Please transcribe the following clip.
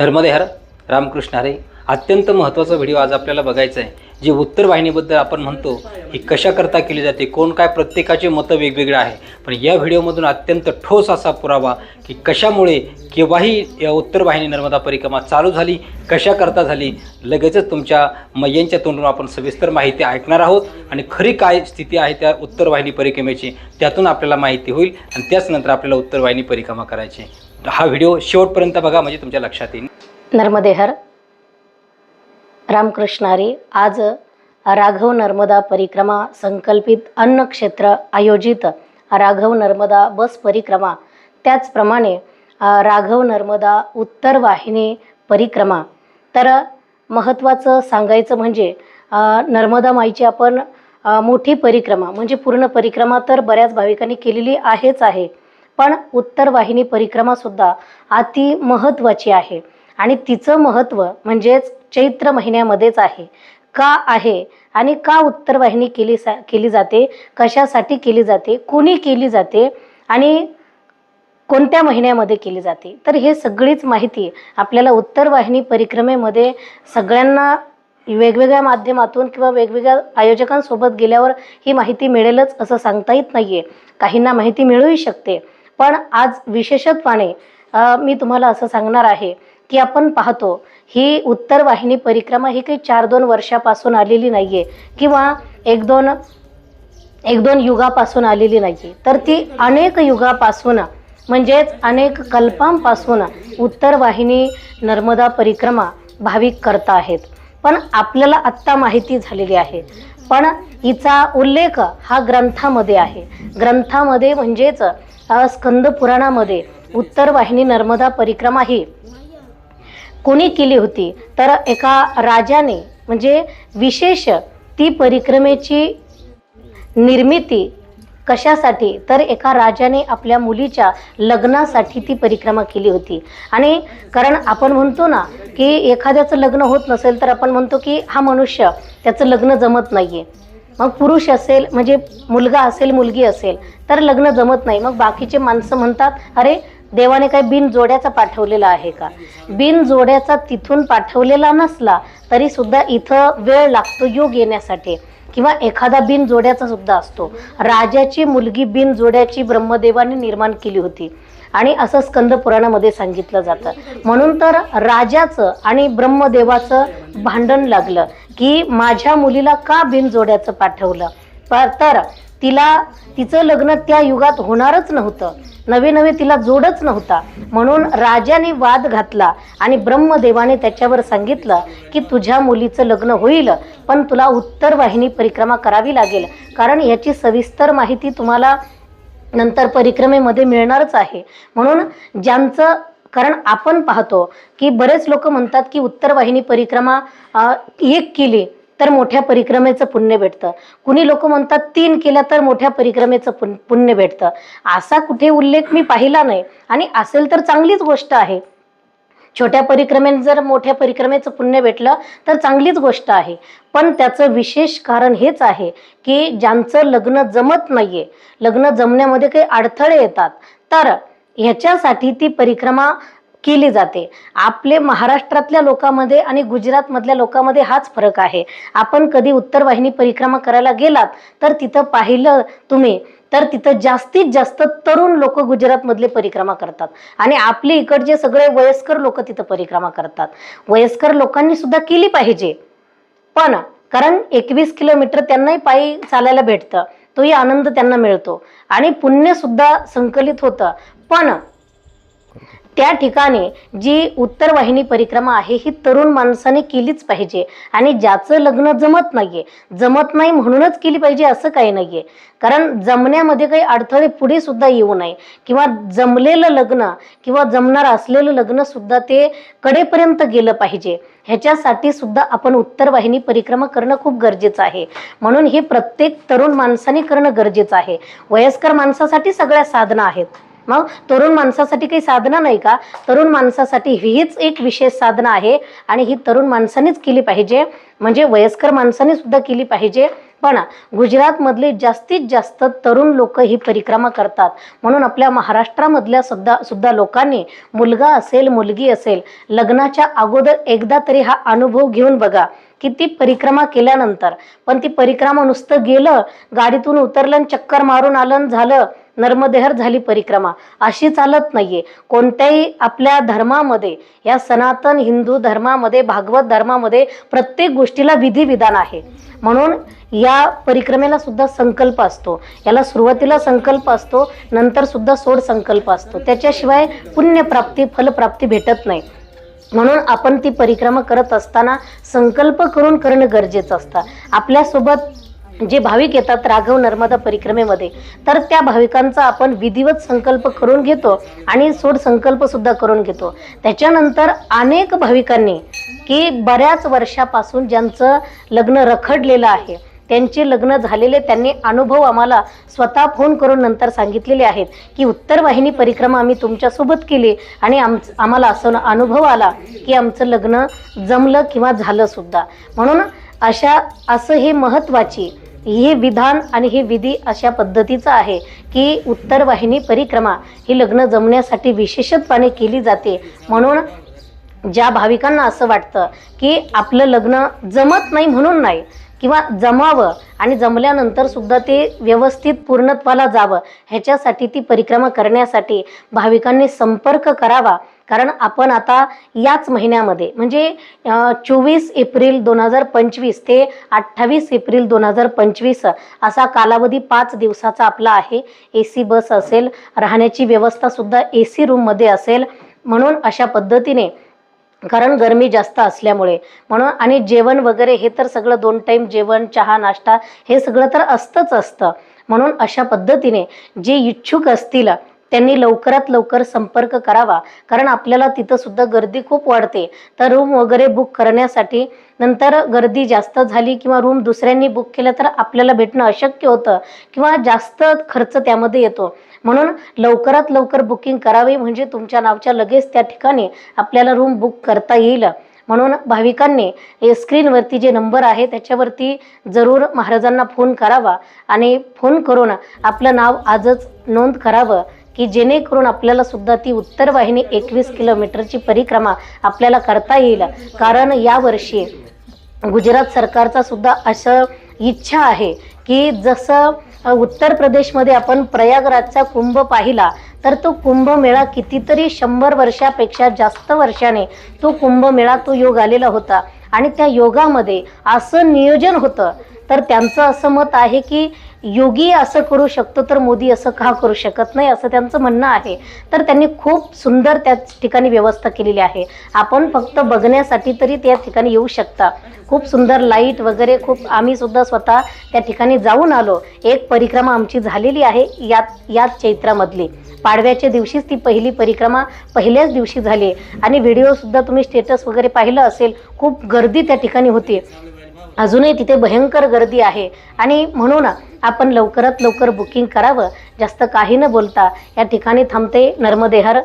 नर्मदे हर रामकृष्ण हरे. अत्यंत महत्त्वाचा व्हिडिओ आज आपल्याला बघायचा आहे. जे उत्तर वाहिनीबद्दल आपण म्हणतो ही कशाकरता केली जाते कोण काय प्रत्येकाचे मतं वेगवेगळे आहे. पण या व्हिडिओमधून अत्यंत ठोस असा पुरावा की कशामुळे केव्हाही या उत्तर वाहिनी नर्मदा परिक्रमा चालू झाली कशाकरता झाली लगेचच तुमच्या मय्यांच्या तोंडून आपण सविस्तर माहिती ऐकणार आहोत. आणि खरी काय स्थिती आहे त्या उत्तर वाहिनी परिक्रमेची त्यातून आपल्याला माहिती होईल. आणि त्याच नंतर आपल्याला उत्तर वाहिनी परिक्रमा करायची हा व्हिडिओ शेवटपर्यंत बघा म्हणजे तुमच्या लक्षात येईल. नर्मदेहर रामकृष्णारी आज राघव नर्मदा परिक्रमा संकल्पित अन्न क्षेत्र आयोजित राघव नर्मदा बस परिक्रमा. त्याचप्रमाणे राघव नर्मदा उत्तर वाहिनी परिक्रमा. तर महत्त्वाचं सांगायचं म्हणजे नर्मदा माईची आपण मोठी परिक्रमा म्हणजे पूर्ण परिक्रमा तर बऱ्याच भाविकांनी केलेली आहेच आहे. पण उत्तर वाहिनी परिक्रमासुद्धा अति महत्त्वाची आहे. आणि तिचं महत्त्व म्हणजेच चैत्र महिन्यामध्येच आहे. का आहे? आणि का उत्तर वाहिनी केली सा केली जाते? कशासाठी केली जाते? कुणी केली जाते? आणि कोणत्या महिन्यामध्ये केली जाते? तर हे सगळीच माहिती आपल्याला उत्तर वाहिनी परिक्रमेमध्ये सगळ्यांना वेगवेगळ्या माध्यमातून किंवा वेगवेगळ्या आयोजकांसोबत गेल्यावर ही माहिती मिळेलच असं सांगता येत नाही आहे काहींना माहिती मिळूही शकते. पण आज विशेषत्वाने मी तुम्हाला असं सांगणार आहे की आपण पाहतो ही उत्तर वाहिनी परिक्रमा ही काही चार दोन वर्षापासून आलेली नाही आहे किंवा एक दोन एक दोन युगापासून आलेली नाही तर ती अनेक युगापासून म्हणजेच अनेक कल्पांपासून उत्तर वाहिनी नर्मदा परिक्रमा भाविक करता आहेत. पण आपल्याला आत्ता माहिती झालेली आहे. पण हिचा उल्लेख हा ग्रंथामध्ये आहे. ग्रंथामध्ये म्हणजेच स्कंद पुराणामध्ये उत्तर वाहिनी नर्मदा परिक्रमा ही कोणी केली होती? तर एका राजाने म्हणजे विशेष ती परिक्रमेची निर्मिती कशासाठी? तर एका राजाने आपल्या मुलीच्या लग्नासाठी ती परिक्रमा केली होती. आणि कारण आपण म्हणतो ना की एखाद्याचं लग्न होत नसेल तर आपण म्हणतो की हा मनुष्य त्याचं लग्न जमत नाहीये. मग पुरुष असेल म्हणजे मुलगा असेल मुलगी असेल तर लग्न जमत नाही. मग बाकीचे माणसं म्हणतात अरे देवाने काय बिन जोड्याचा पाठवलेला आहे का? बिन जोड्याचा तिथून पाठवलेला नसला तरी सुद्धा इथं वेळ लागतो योग येण्यासाठी. किंवा एखादा बिन जोड्याचा सुद्धा असतो. राजाची मुलगी बिन जोड्याची ब्रह्मदेवाने निर्माण केली होती. आणि असं स्कंद पुराणामध्ये सांगितलं जातं. म्हणून तर राजाचं आणि ब्रह्मदेवाचं भांडण लागलं की माझ्या मुलीला का बिन जोड्याचं पाठवलं? प- तर तिला तिचं लग्न त्या युगात होणारच नव्हतं. नवे नवे तिला जोडच नव्हता. म्हणून राजाने वाद घातला आणि ब्रह्मदेवाने त्याच्यावर सांगितलं की तुझ्या मुलीचं लग्न होईल पण तुला उत्तर वाहिनी परिक्रमा करावी लागेल. कारण याची सविस्तर माहिती तुम्हाला नंतर परिक्रमेमध्ये मिळणारच आहे. म्हणून ज्यांचं कारण आपण पाहतो की बरेच लोक म्हणतात की उत्तर वाहिनी परिक्रमा एक केली. तर मोठ्या परिक्रमेचं पुण्य भेटतं. कुणी लोक म्हणतात तीन केल्या तर मोठ्या परिक्रमेचं पुण्य भेटतं. असा कुठे उल्लेख मी पाहिला नाही. आणि असेल तर चांगलीच गोष्ट आहे. छोट्या परिक्रमेत जर मोठ्या परिक्रमेचं पुण्य भेटलं तर चांगलीच गोष्ट आहे. पण त्याचं विशेष कारण हेच आहे की ज्यांचं लग्न जमत नाहीये लग्न जमण्यामध्ये काही अडथळे येतात. तर ह्याच्यासाठी ती परिक्रमा केली जाते. आपले महाराष्ट्रातल्या लोकांमध्ये आणि गुजरातमधल्या लोकांमध्ये हाच फरक आहे. आपण कधी उत्तर वाहिनी परिक्रमा करायला गेलात तर तिथं पाहिलं तुम्ही तर तिथं जास्तीत जास्त तरुण लोक गुजरातमधले परिक्रमा करतात. आणि आपले इकडचे सगळे वयस्कर लोक तिथं परिक्रमा करतात. वयस्कर लोकांनी सुद्धा केली पाहिजे. पण कारण एकवीस किलोमीटर त्यांनाही पायी चालायला भेटतं. तोही आनंद त्यांना मिळतो. आणि पुण्य सुद्धा संकलित होतं. पण त्या ठिकाणी जी उत्तर वाहिनी परिक्रमा आहे ही तरुण माणसाने केलीच पाहिजे. आणि ज्याचं लग्न जमत नाहीये जमत नाही म्हणूनच केली पाहिजे असं काही नाहीये. कारण जमण्यामध्ये काही अडथळे पुढे सुद्धा येऊ नये. किंवा जमलेलं लग्न किंवा जमणार असलेलं लग्न सुद्धा ते कडेपर्यंत गेलं पाहिजे. ह्याच्यासाठी सुद्धा आपण उत्तर वाहिनी परिक्रमा करणं खूप गरजेचं आहे. म्हणून हे प्रत्येक तरुण माणसाने करणं गरजेचं आहे. वयस्कर माणसासाठी सगळ्या साधनं आहेत. मग तरुण माणसासाठी काही साधना नाही का? तरुण माणसासाठी हीच एक विशेष साधना आहे आणि ही तरुण माणसानेच केली पाहिजे. म्हणजे वयस्कर माणसाने सुद्धा केली पाहिजे. पण गुजरातमधले जास्तीत जास्त तरुण लोक ही परिक्रमा करतात. म्हणून आपल्या महाराष्ट्रामधल्या सुद्धा सुद्धा लोकांनी मुलगा असेल मुलगी असेल लग्नाच्या अगोदर एकदा तरी हा अनुभव घेऊन बघा की ती परिक्रमा केल्यानंतर. पण ती परिक्रमा नुसतं गेलं गाडीतून उतरलं चक्कर मारून आलं झालं. नर्मदेहर झाली परिक्रमा. अशी चालत नाहीये. कोणत्याही आपल्या धर्मामध्ये या सनातन हिंदू धर्मामध्ये भागवत धर्मामध्ये प्रत्येक गोष्टीला विधिविधान आहे. म्हणून या परिक्रमेला सुद्धा संकल्प असतो. याला सुरुवातीला संकल्प असतो नंतर सुद्धा सोड संकल्प असतो. त्याच्याशिवाय पुण्यप्राप्ती फलप्राप्ती भेटत नाही. म्हणून आपण ती परिक्रमा करत असताना संकल्प करून करणं गरजेचं असतं. आपल्यासोबत जे भाविक येतात राघव नर्मदा परिक्रमेमध्ये तर त्या भाविकांचा आपण विधिवत संकल्प करून घेतो आणि सोड संकल्प सुद्धा करून घेतो. त्याच्यानंतर अनेक भाविकांनी की बऱ्याच वर्षापासून ज्यांचं लग्न रखडलेलं आहे त्यांचे लग्न झालेले त्यांनी अनुभव आम्हाला स्वतः फोन करून नंतर सांगितलेले आहेत की उत्तर वाहिनी परिक्रमा आम्ही तुमच्यासोबत केली आणि आम आम्हाला असं अनुभव आला की आमचं लग्न जमलं किंवा झालं सुद्धा. म्हणून अशा असं हे महत्त्वाची हे विधान आणि हे विधी अशा पद्धतीचं आहे की उत्तर वाहिनी परिक्रमा ही लग्न जमण्यासाठी विशेषत्वाने केली जाते. म्हणून ज्या भाविकांना असं वाटतं की आपलं लग्न जमत नाही म्हणून नाही किंवा जमावं आणि जमल्यानंतर सुद्धा ते व्यवस्थित पूर्णत्वाला जावं ह्याच्यासाठी ती परिक्रमा करण्यासाठी भाविकांनी संपर्क करावा. कारण आपण आता याच महिन्यामध्ये म्हणजे चोवीस एप्रिल दोन हजार पंचवीस ते अठ्ठावीस एप्रिल दोन हजार पंचवीस असा कालावधी पाच दिवसाचा आपला आहे. ए सी बस असेल राहण्याची व्यवस्थासुद्धा ए सी रूममध्ये असेल. म्हणून अशा पद्धतीने कारण गरमी जास्त असल्यामुळे म्हणून आणि जेवण वगैरे हे तर सगळं दोन टाईम जेवण चहा नाश्ता हे सगळं तर असतंच असतं. म्हणून अशा पद्धतीने जे इच्छुक असतील त्यांनी लवकरात लवकर संपर्क करावा. कारण आपल्याला तिथं सुद्धा गर्दी खूप वाढते. तर रूम वगैरे बुक करण्यासाठी नंतर गर्दी जास्त झाली किंवा रूम दुसऱ्यांनी बुक केलं तर आपल्याला भेटणं अशक्य होतं किंवा जास्त खर्च त्यामध्ये येतो. म्हणून लवकरात लवकर बुकिंग करावी म्हणजे तुमच्या नावच्या लगेच त्या ठिकाणी आपल्याला रूम बुक करता येईल. म्हणून भाविकांनी स्क्रीनवरती जे नंबर आहे त्याच्यावरती जरूर महाराजांना फोन करावा आणि फोन करून आपलं नाव आजच नोंद करावं. की जेणेकरून आपल्याला सुद्धा ती उत्तर वाहिनी एकवीस किलोमीटरची परिक्रमा आपल्याला करता येईल. कारण यावर्षी गुजरात सरकारचा सुद्धा असं इच्छा आहे की जसं उत्तर प्रदेशमध्ये आपण प्रयागराजचा कुंभ पाहिला तर तो कुंभमेळा कितीतरी शंभर वर्षापेक्षा जास्त वर्षाने तो कुंभमेळा तो योग आलेला होता. आणि त्या योगामध्ये असं नियोजन होतं. तर त्यांचं असं मत आहे की योगी असं करू शकतो तर मोदी असं का करू शकत नाही असं त्यांचं म्हणणं आहे. तर त्यांनी खूप सुंदर त्या ठिकाणी व्यवस्था केलेली आहे. आपण फक्त बघण्यासाठी तरी त्या ठिकाणी येऊ शकता. खूप सुंदर लाइट वगैरे खूप आम्ही सुद्धा स्वतः त्या ठिकाणी जाऊन आलो. एक परिक्रमा आमची झालेली आहे यात याच चैत्रामधली. पाडव्याच्या दिवशीच ती पहिली परिक्रमा पहिल्याच दिवशी झाली. आणि व्हिडिओसुद्धा तुम्ही स्टेटस वगैरे पाहिलं असेल खूप गर्दी त्या ठिकाणी होती. अजूनही तिथे भयंकर गर्दी आहे. आणि म्हणून आपण लवकरात लवकर बुकिंग करावं. जास्त काही न बोलता या ठिकाणी थांबते नर्मदेहर.